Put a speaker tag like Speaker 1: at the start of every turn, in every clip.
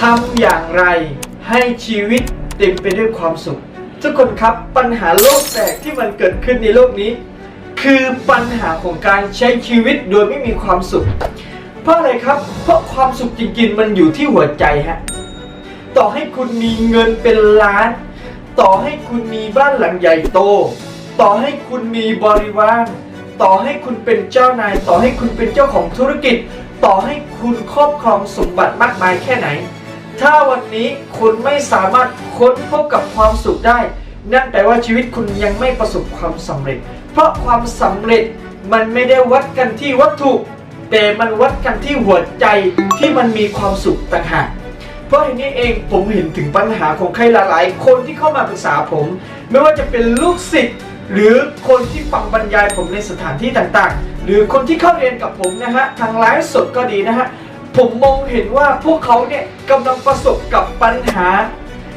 Speaker 1: ทำอย่างไรให้ชีวิตเต็มไปด้วยความสุข ทุกคนครับปัญหาโลกแตกที่มันเกิดขึ้นในโลกนี้ คือปัญหาของการใช้ชีวิตโดยไม่มีความสุข เพราะอะไรครับ เพราะความสุขจริงๆ มันอยู่ที่หัวใจฮะต่อให้คุณมีเงินเป็นล้าน ต่อให้คุณมีบ้านหลังใหญ่โต ต่อให้คุณมีบริวารต่อให้คุณเป็นเจ้านาย ต่อให้คุณเป็นเจ้าของธุรกิจ ต่อให้คุณครอบครองสมบัติมากมายแค่ไหน ถ้าวันนี้คุณไม่สามารถค้นพบกับความสุขได้ นั่นแปลว่าชีวิตคุณยังไม่ประสบความสำเร็จ เพราะความสำเร็จมันไม่ได้วัดกันที่วัตถุ แต่มันวัดกันที่หัวใจที่มันมีความสุขต่างหากเพราะอย่างนี้เองผมเห็นถึงปัญหาของใครหลาย ๆ คนที่เข้ามาปรึกษาผม ไม่ว่าจะเป็นลูกศิษย์หรือคนที่ฟังบรรยายผมในสถานที่ต่าง ๆ หรือคนที่เข้าเรียนกับผมนะฮะทางไลฟ์สดก็ดีนะฮะ ผมมองเห็นว่าพวกเขาเนี่ยกำลังประสบกับปัญหา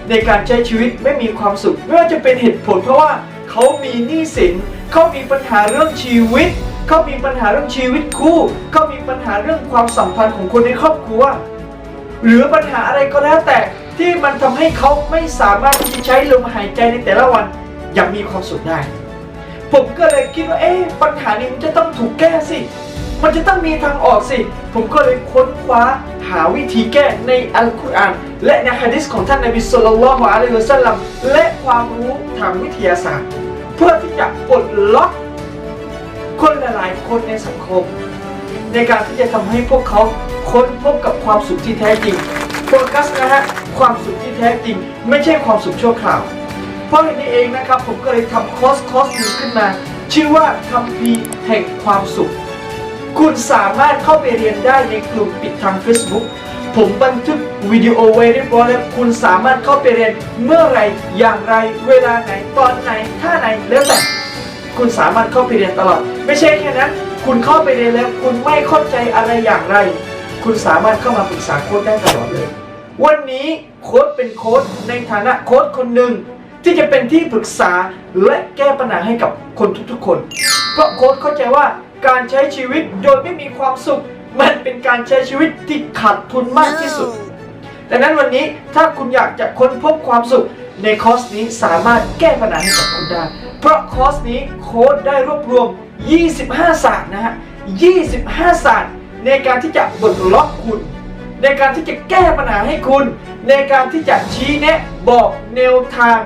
Speaker 1: ในการใช้ชีวิตไม่มีความสุขไม่ว่าจะเป็นเหตุผลเพราะว่าเขามีหนี้สินเขามีปัญหาเรื่องชีวิตเขามีปัญหาเรื่องชีวิตคู่เขามีปัญหาเรื่องความสัมพันธ์ของคนในครอบครัว หรือปัญหาอะไรก็แล้วแต่ที่มันทำให้เขาไม่สามารถที่จะใช้ลมหายใจในแต่ละวันอย่างมีความสุขได้ ผมก็เลยคิดว่าเอ๊ะปัญหานี้มันจะต้องถูกแก้สิ มันจะต้องมีทางออกสิ ผมก็เลยค้นคว้าหาวิธีแก้ในอัลกุรอานและในฮะดิษของท่านนบีสุลต่านละฮ์อะลัยฮิวะสัลลัมและความรู้ทางวิทยาศาสตร์ เพื่อที่จะปลดล็อกคนหลายๆคนในสังคม ในการที่จะทำให้พวกเขาค้นพบกับความสุขที่แท้จริงโฟกัสนะฮะความสุขที่แท้จริง ไม่ใช่ความสุขชั่วคราว เพราะอย่างนี้เองนะครับผมก็เลยทำคอร์สคอร์สหนึงขึ้นมา ชื่อว่าคัมภีแห่งความสุข คุณสามารถเข้าไปเรียนได้ในกลุ่มปิดทาง Facebook ผมบันทึกวิดีโอไว้เรียบร้อยแล้วคุณสามารถเข้าไปเรียนเมื่อไรอย่างไร เวลาไหนตอนไหนท่าไหนแล้วแต่คุณสามารถเข้าไปเรียนตลอด ไม่ใช่แค่นั้น คุณเข้าไปเรียนแล้ว คุณไม่เข้าใจอะไรอย่างไร คุณสามารถเข้ามาปรึกษาโค้ดได้ตลอดเลย วันนี้โค้ดเป็นโค้ดในฐานะโค้ดคนหนึ่งที่จะเป็นที่ปรึกษาและแก้ปัญหาให้กับคนทุกๆคน เพราะโค้ดเข้าใจว่า การใช้ชีวิตโดยไม่มีความสุข มันเป็นการใช้ชีวิตที่ขาดทุนมากที่สุด ดังนั้นวันนี้ถ้าคุณอยากจะค้นพบความสุขในคอร์สนี้สามารถแก้ปัญหาให้กับคุณได้ เพราะคอร์สนี้โค้ดได้รวบรวม 25 ศาสตร์นะฮะ 25 ศาสตร์ในการที่จะบดล็อกคุณ ในการที่จะแก้ปัญหาให้คุณ ในการที่จะชี้แนะบอกแนวทาง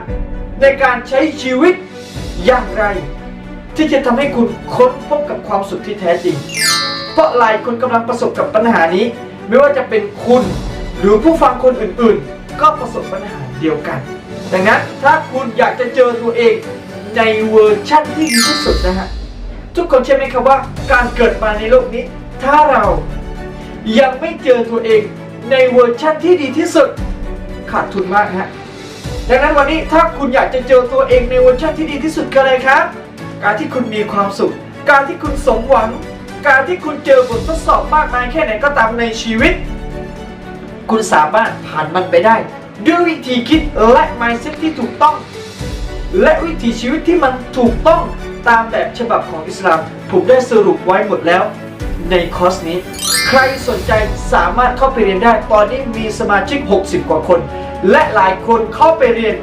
Speaker 1: ในการใช้ชีวิตอย่างไร ที่จะทำให้คุณค้นพบกับความสุขที่แท้จริง เพราะหลายคนกำลังประสบกับปัญหานี้ ไม่ว่าจะเป็นคุณ หรือผู้ฟังคนอื่นๆ ก็ประสบปัญหาเดียวกัน ดังนั้นถ้าคุณอยากจะเจอตัวเองในเวอร์ชั่นที่ดีที่สุดนะฮะทุกคนเชื่อไหมครับว่าการเกิดมาในโลกนี้ ถ้าเรายังไม่เจอตัวเองในเวอร์ชั่นที่ดีที่สุดขาดทุนมากฮะดังนั้นวันนี้ถ้าคุณอยากจะเจอตัวเองในเวอร์ชันที่ดีที่สุดก็เลยครับ การที่คุณมีความสุข การที่คุณสมหวัง การที่คุณเจอบททดสอบมากมายแค่ไหนก็ตามในชีวิต คุณสามารถผ่านมันไปได้ ด้วยวิธีคิดและ mindset ที่ถูกต้อง และวิถีชีวิตที่มันถูกต้องตามแบบฉบับของอิสลาม ผมได้สรุปไว้หมดแล้วในคอร์สนี้ ใครสนใจสามารถเข้าไปเรียนได้ ตอนนี้มีสมาชิก 60 กว่าคน และหลายคนเข้าไปเรียน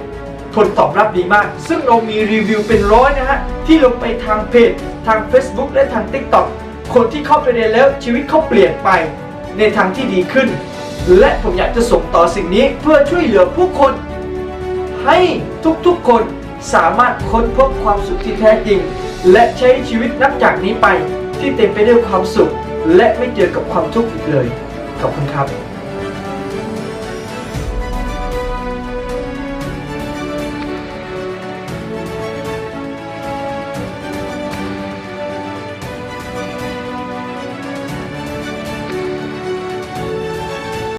Speaker 1: ผลตอบรับดีมาก ซึ่งเรามีรีวิวเป็นร้อยนะฮะ ที่ลงไปทางเพจ ทาง Facebook และทาง TikTok คนที่เข้าไปเรียนแล้วชีวิตเขาเปลี่ยนไปในทางที่ดีขึ้น และผมอยากจะส่งต่อสิ่งนี้เพื่อช่วยเหลือผู้คน ให้ทุกๆคนสามารถค้นพบความสุขที่แท้จริง และใช้ชีวิตนับจากนี้ไป ที่เต็มไปด้วยความสุข และไม่เจอกับความทุกข์อีกเลย ขอบคุณครับ